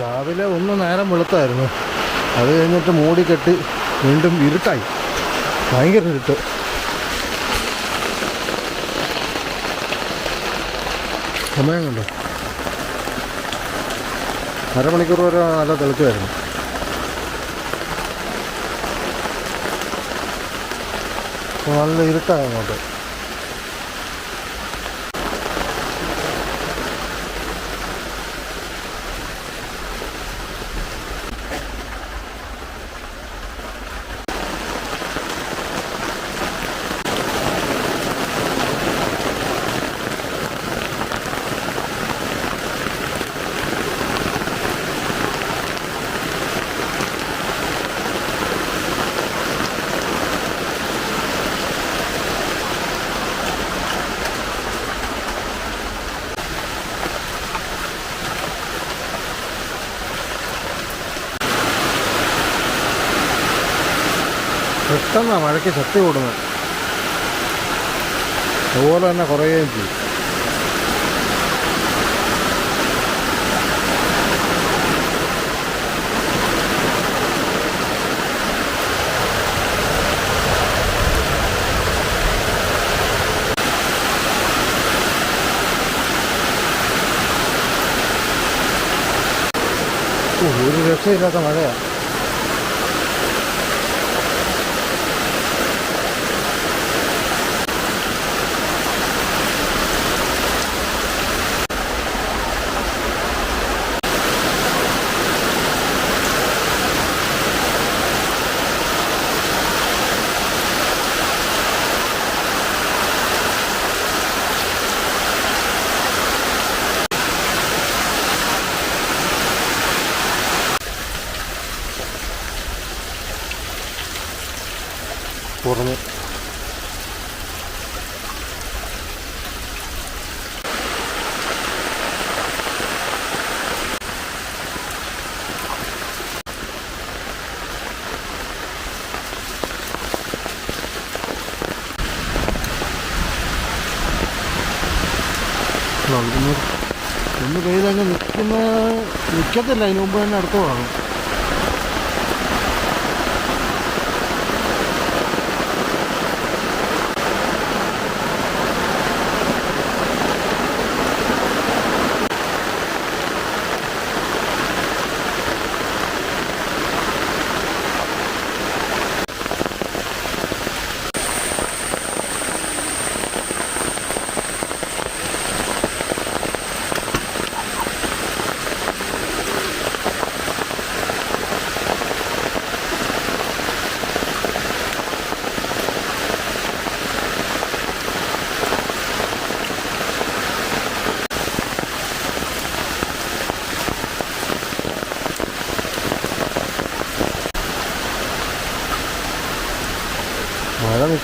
രാവിലെ ഒന്ന് നേരം വെളുത്തായിരുന്നു. അത് കഴിഞ്ഞിട്ട് മൂടിക്കെട്ടി വീണ്ടും ഇരുട്ടായി. ഭയങ്കര ഇരുട്ട്. സമയം കണ്ടോ? അരമണിക്കൂർ വരെ നല്ല തെളിച്ചായിരുന്നു നല്ല ഇരുട്ടായി അങ്ങോട്ട്. പെട്ടെന്നാണ് മഴയ്ക്ക് ശക്തി കൂടുന്നത് അതുപോലെ തന്നെ കുറയുകയും ചെയ്യും ഓ, ഒരു രക്ഷയില്ലാത്ത മഴയാണ് ഒന്ന് പെയ്തങ്ങ് നിൽക്കുന്ന നിൽക്കത്തില്ല. അതിന് മുമ്പ് തന്നെ അടുത്ത് തുടങ്ങും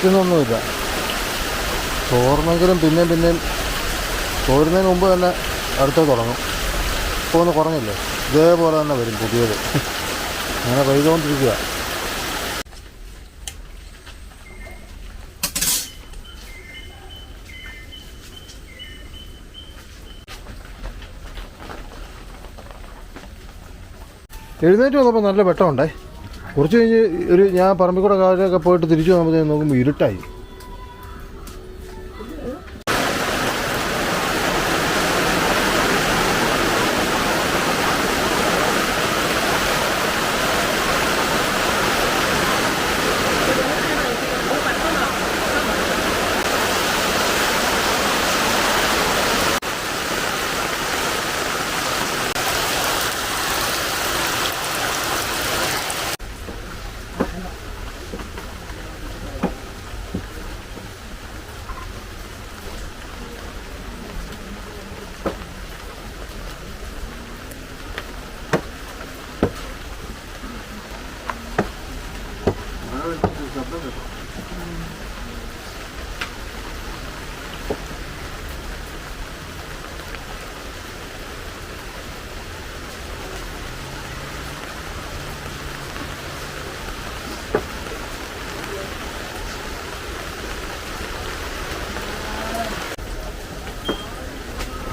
മഴ നിൽക്കുന്നൊന്നുമില്ല തോർന്നെങ്കിലും പിന്നെയും പിന്നെയും തോരുന്നതിന് മുമ്പ് തന്നെ അടുത്ത് തുടങ്ങും. ഇപ്പോൾ ഒന്ന് കുറഞ്ഞില്ലേ? ഇതേപോലെ തന്നെ വരും പുതിയത്. അങ്ങനെ പെയ്തുകൊണ്ടിരിക്കുക എഴുന്നേറ്റ് വന്നപ്പോൾ നല്ല വെട്ടമുണ്ടേ കുറച്ച് കഴിഞ്ഞ് ഒരു ഞാൻ പറമ്പിക്കൂടെ കാലൊക്കെ പോയിട്ട് തിരിച്ചു വന്നപ്പോൾ നോക്കുമ്പോൾ ഇരുട്ടായി.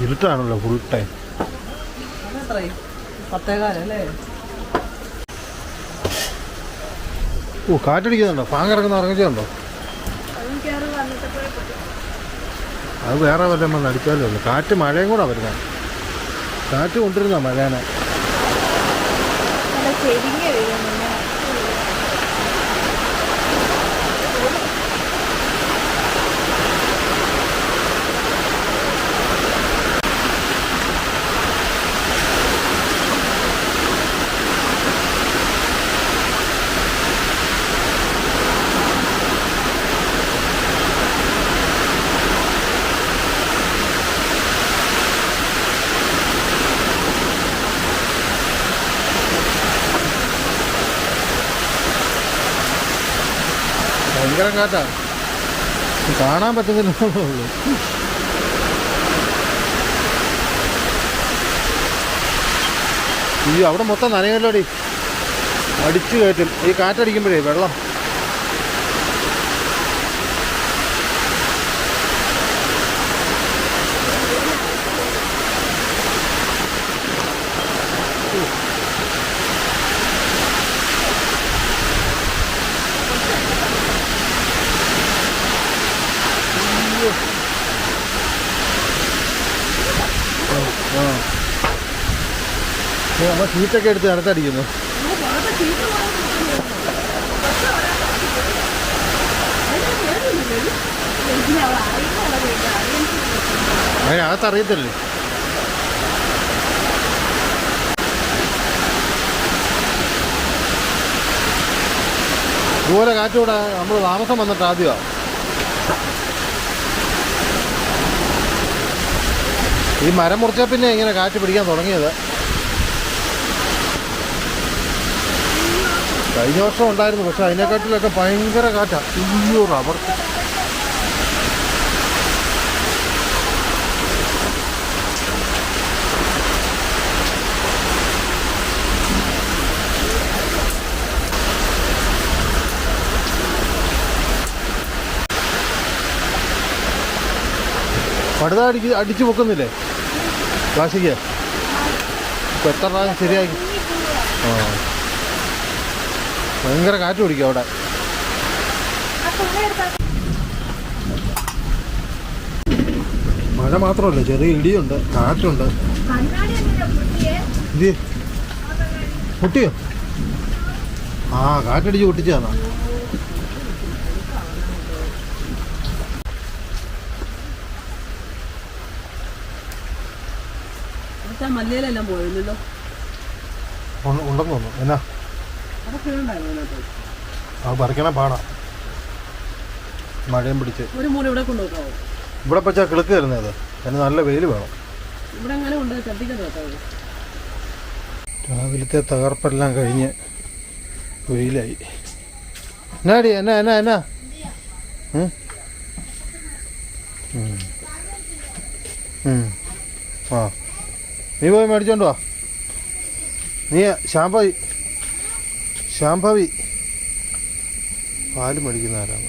ഇരുട്ടാണല്ലോ ഫുൾ ടൈം പത്തേകാലല്ലേ ഓ കാറ്റടിക്കുന്നുണ്ടോ? ഫാൻ കിടക്കുന്ന ഇറങ്ങിച്ചുണ്ടോ അത് വേറെ വല്ലതും വന്ന് ഉള്ളൂ കാറ്റ് മഴയും കൂടെ വരുന്നത് കാറ്റ് കൊണ്ടിരുന്ന മഴേനെ? കാറ്റാ കാണാൻ പറ്റുന്നില്ലെന്നേ ഈ അവിടെ മൊത്തം നനയല്ലോടി അടിച്ചു കയറ്റും. ഈ കാറ്റടിക്കുമ്പോഴേ വെള്ളം. ആ നമ്മൾ ഷീറ്റൊക്കെ എടുത്ത് അടുത്തടിക്കുന്നു അതിനകത്ത് അറിയത്തില്ലേ? ഇതുപോലെ കാറ്റുകൂടെ നമ്മൾ താമസം വന്നിട്ട് ആദ്യമാണ് ഈ മരം മുറിച്ച പിന്നെ ഇങ്ങനെ കാറ്റ് പിടിക്കാൻ തുടങ്ങിയത്. കഴിഞ്ഞ വർഷം ഉണ്ടായിരുന്നു പക്ഷെ അതിനെക്കാട്ടിലൊക്കെ ഭയങ്കര കാറ്റാ. അയ്യോ റബ്ബർ. പടുത അടിച്ച് അടിച്ചു പൊക്കുന്നില്ലേ? കാശിക്ക്. ഇപ്പം എത്ര പ്രാവശ്യം ശരിയാക്കി ആ. ഭയങ്കര കാറ്റ് പിടിക്കും അവിടെ. മഴ മാത്രമല്ല ചെറിയ ഇടിയുണ്ട് കാറ്റുണ്ട്. പൊട്ടിയോ? ആ കാറ്റടിച്ച് പൊട്ടിച്ചതാണോ അവിടുത്തെ മല്ലിയിലെല്ലാം പോയല്ലോ ഉണ്ടെന്ന് തോന്നുന്നു. എന്നാ? അത് പറിക്കണ പാടാ. മഴയും പിടിച്ച്. ഒരു മൂല ഇവിടെ കൊണ്ടുപോകാവോ ഇവിടെ പച്ച കിളുക്ക് തരുന്നത് അതിന് നല്ല വെയിൽ വേണം. ഇവിടെ അങ്ങനെ ഉണ്ട് ശ്രദ്ധിക്കണം കേട്ടോ രാവിലത്തെ തകർപ്പെല്ലാം കഴിഞ്ഞ് വെയിലായി. എന്നാടി എന്നാ എന്നാ എന്നാ? ഉം? ഉം. ഉം. ആ. നീ പോയി മേടിച്ചോണ്ട് നീ ശാംഭവി ശാംഭവി. പാൽ മേടിക്കുന്ന ആരാണ്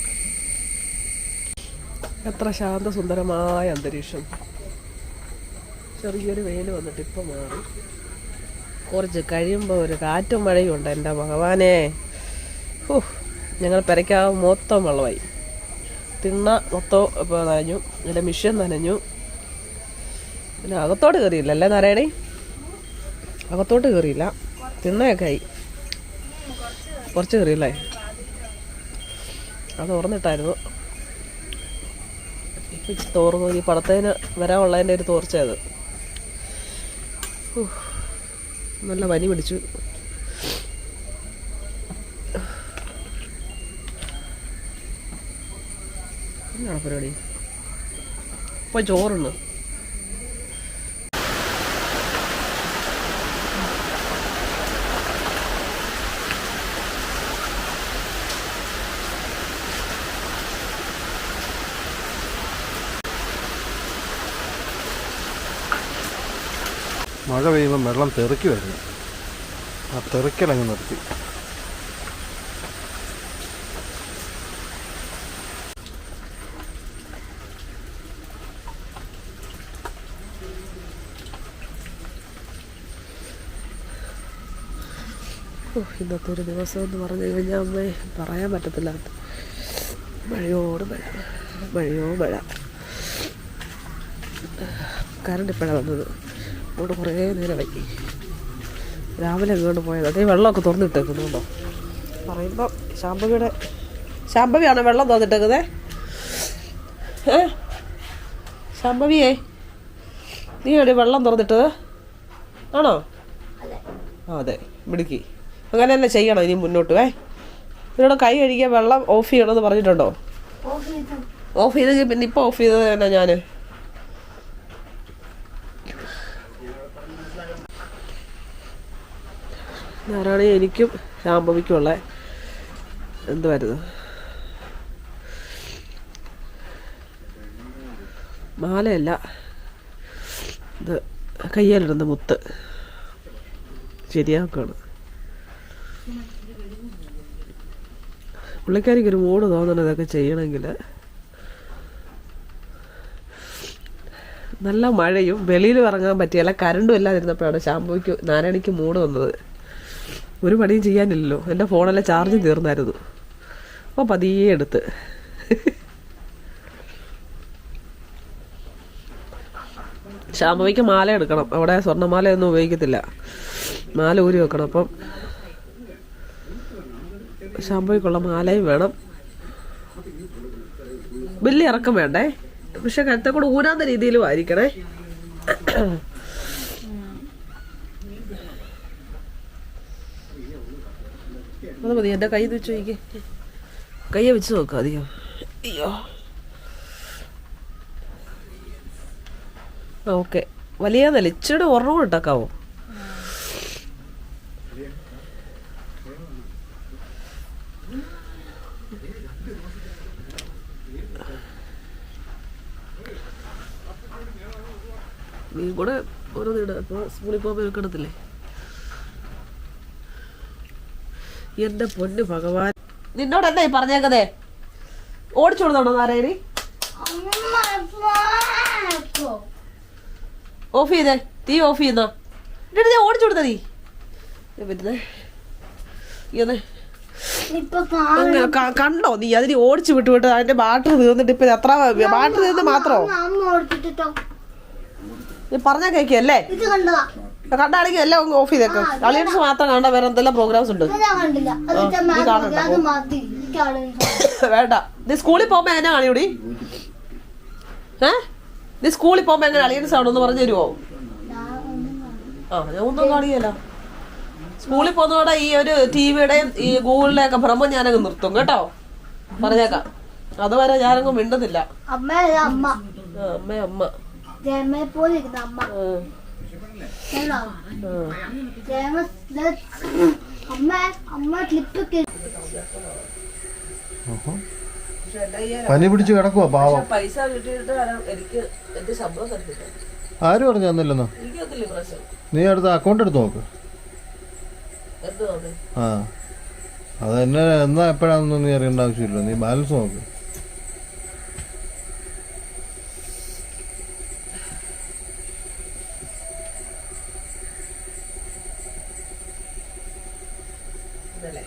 എത്ര ശാന്തസുന്ദരമായ അന്തരീക്ഷം. ചെറിയൊരു വെയിൽ വന്നിട്ട് ഇപ്പം മാറി. കുറച്ച് കഴിയുമ്പോൾ ഒരു കാറ്റും മഴയും ഉണ്ട് എന്റെ ഭഗവാനെ. ഓ ഞങ്ങൾ പെരയ്ക്കാവ് മൊത്തം വെള്ളമായി. തിണ്ണ മൊത്തം നനഞ്ഞു എന്റെ മിഷ്യൻ നനഞ്ഞു. പിന്നെ അകത്തോട്ട് കയറിയില്ല. അല്ലേ നാരായണി? അകത്തോട്ട് കയറിയില്ല. തിണ്ണയൊക്കെ ആയി. കുറച്ച് കയറിയില്ലേ? അത് ഓർന്നിട്ടായിരുന്നു തോർന്നു. ഈ പടത്തേന് വരാനുള്ളതിന്റെ ഒരു തോർച്ച അത്. നല്ല പനി പിടിച്ചു. എന്നാണ് പരിപാടി? ഇപ്പൊ ചോറുണ്ട് മഴ പെയ്യുമ്പോൾ വെള്ളം തെറുക്കി വരുന്നു ആ തെറിക്കലങ്ങ് നിർത്തി. ഇന്നത്തെ ഒരു ദിവസം എന്ന് പറഞ്ഞു കഴിഞ്ഞാൽ അമ്മേ പറയാൻ പറ്റത്തില്ല. മഴയോട് മഴ മഴയോ മഴ. കറണ്ട് ഇപ്പോഴാണ് വന്നത്. അതുകൊണ്ട് കുറേ നേരമായി. രാവിലെ വീണ്ടും പോയത്. അതേ വെള്ളമൊക്കെ തുറന്നിട്ടേക്കുന്നുണ്ടോ പറയുമ്പോൾ ശാംഭവിയുടെ ശാംഭവിയാണോ വെള്ളം തുറന്നിട്ടേക്കുന്നേ? ഏ? ശാംഭവിയേ നീ എവിടെ വെള്ളം തുറന്നിട്ടത്? ആണോ? ആ അതെ. മിടുക്കി. അങ്ങനെ തന്നെ ചെയ്യണം ഇനി മുന്നോട്ട് വേ ഇതിനോട് കൈ കഴുകിയ വെള്ളം ഓഫ് ചെയ്യണമെന്ന് പറഞ്ഞിട്ടുണ്ടോ? ഓഫ് ചെയ്തെങ്കിൽ പിന്നെ ഇപ്പോൾ ഓഫ് ചെയ്തത് തന്നെ ഞാൻ ഞാനാണെങ്കിൽ എനിക്കും ശാംഭവിക്കുള്ള എന്തുവായിരുന്നു? മാലയല്ല. ഇത് കയ്യാലിടുന്ന മുത്ത്. ശരിയാക്കാണ്. പുള്ളിക്കാരിക്കൊരു മൂട് തോന്നണം ഇതൊക്കെ ചെയ്യണമെങ്കിൽ നല്ല മഴയും വെളിയിൽ ഇറങ്ങാൻ പറ്റിയല്ല കരണ്ടും ഇല്ലാതിരുന്നപ്പോഴാണ് ശാമ്പുയ്ക്ക് നാരായണിക്ക് മൂട് വന്നത്. ഒരു പണിയും ചെയ്യാനില്ലല്ലോ. എന്റെ ഫോണെല്ലാം ചാർജ് തീർന്നായിരുന്നു. അപ്പോൾ പതിയെ എടുത്ത്. ശാമ്പവിക്ക് മാല എടുക്കണം. അവിടെ സ്വർണമാലയൊന്നും ഉപയോഗിക്കത്തില്ല. മാല ഊരി വെക്കണം. അപ്പം ശാമ്പവിക്കുള്ള മാലയും വേണം. വലിയ ഇറക്കം വേണ്ടേ? പക്ഷെ കഴുത്തെ കൂടെ ഊരാത്ത രീതിയിലും ആയിരിക്കണേ. അത് മതി എന്റെ കൈ വെച്ച് നോക്കി കയ്യെ വെച്ച് നോക്കാം അധികം. അയ്യോ. ഓക്കെ. വലിയ നല്ല ഇച്ചിരി ഉറവ് ഉണ്ടാക്കാവോ നീ കൂടെ ഓരോ ഇട. അപ്പോൾ സ്കൂളിൽ പോകുമ്പോൾ വെക്കണത്തില്ലേ? എന്റെ പൊന്നു ഭഗവാൻ. നിന്നോട് എന്താ ഈ പറഞ്ഞേക്കതേ ഓടിച്ചു കൊടുത്തോണ്ടോ നാരായണി? ഓഫ് ചെയ്തേ. തീ ഓഫ് ചെയ്യുന്നോ? എന്നിട്ട് ഞാൻ ഓടിച്ചു കൊടുത്ത നീ പറ്റുന്നേ ഇങ്ങനെ. കണ്ടോ നീ? അതിന് ഓടിച്ചു വിട്ടു വിട്ട് അതിന്റെ ബാറ്ററി തീർന്നിട്ട് ഇപ്പൊ എത്ര ബാറ്ററി തീർന്ന് മാത്രോ? പറഞ്ഞ കേക്കല്ലേ കണ്ടാണെങ്കിൽ എല്ലാം അങ്ങ് ഓഫ് ചെയ്തേക്കും. അളിയൻസ് മാത്രം കണ്ട വേറെ എന്തെല്ലാം പ്രോഗ്രാംസ് ഉണ്ട്? നീ കാണണ്ട, വേണ്ട. നീ സ്കൂളിൽ പോകുമ്പോ എങ്ങനെ കാണിയൂടി? ഏ? നീ സ്കൂളിൽ പോകുമ്പോ എങ്ങനെ അളിയൻസ് ആണെന്ന് പറഞ്ഞു തരുമോ ആ ഞാൻ ഒന്നും കാണിയല്ല സ്കൂളിൽ പോകുന്നതോടെ ഈ ഒരു ടിവിയുടെയും ഈ ഗൂഗിളിലെ ഒക്കെ ഭ്രമം ഞാനങ്ങ് നിർത്തും കേട്ടോ? പറഞ്ഞേക്കാം. അതുവരെ ഞാനങ്ങ് മിണ്ടുന്നില്ല. അമ്മ അമ്മ. അമ്മ അമ്മ. പോലെ അമ്മ. പനി പിടിച്ച് കിടക്കുവാ പാവം. പൈസ കിട്ടിയിട്ട് എനിക്ക് എന്റെ ശമ്പളം തരത്തില്ല ആരും പറഞ്ഞു തന്നില്ലെന്നോ? നീ അടുത്ത അക്കൗണ്ട് എടുത്ത് നോക്ക്. ആ അത്? എന്നെ എന്നാ എപ്പോഴാണെന്നൊന്നും നീ അറിയേണ്ട ആവശ്യമില്ല. നീ ബാലൻസ് നോക്ക്. ഇന്നലെ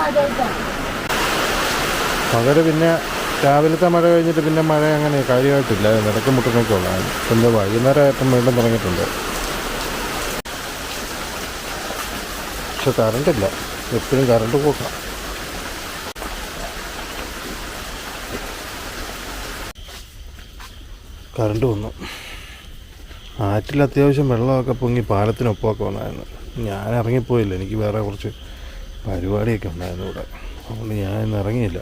ആദ്യമായിട്ടാ പകൽ പിന്നെ രാവിലത്തെ മഴ കഴിഞ്ഞിട്ട് പിന്നെ മഴ അങ്ങനെ കാര്യമായിട്ടില്ല. നിരക്ക് മുട്ടുന്നൊക്കെ ഉള്ളതാണ് പിന്നെ വൈകുന്നേരം ആയപ്പം വീണ്ടും തുടങ്ങിയിട്ടുണ്ട്. പക്ഷെ കറണ്ടില്ല എപ്പോഴും കറണ്ട് പോക്കാം കറണ്ട് വന്നു. ആറ്റിൽ അത്യാവശ്യം വെള്ളമൊക്കെ പൊങ്ങി പാലത്തിനൊപ്പമൊക്കെ വന്നായിരുന്നു. ഞാൻ ഇറങ്ങിപ്പോയില്ല എനിക്ക് വേറെ കുറച്ച് പരിപാടിയൊക്കെ ഉണ്ടായിരുന്നു ഇവിടെ. അതുകൊണ്ട് ഞാൻ ഇന്ന് ഇറങ്ങിയില്ല.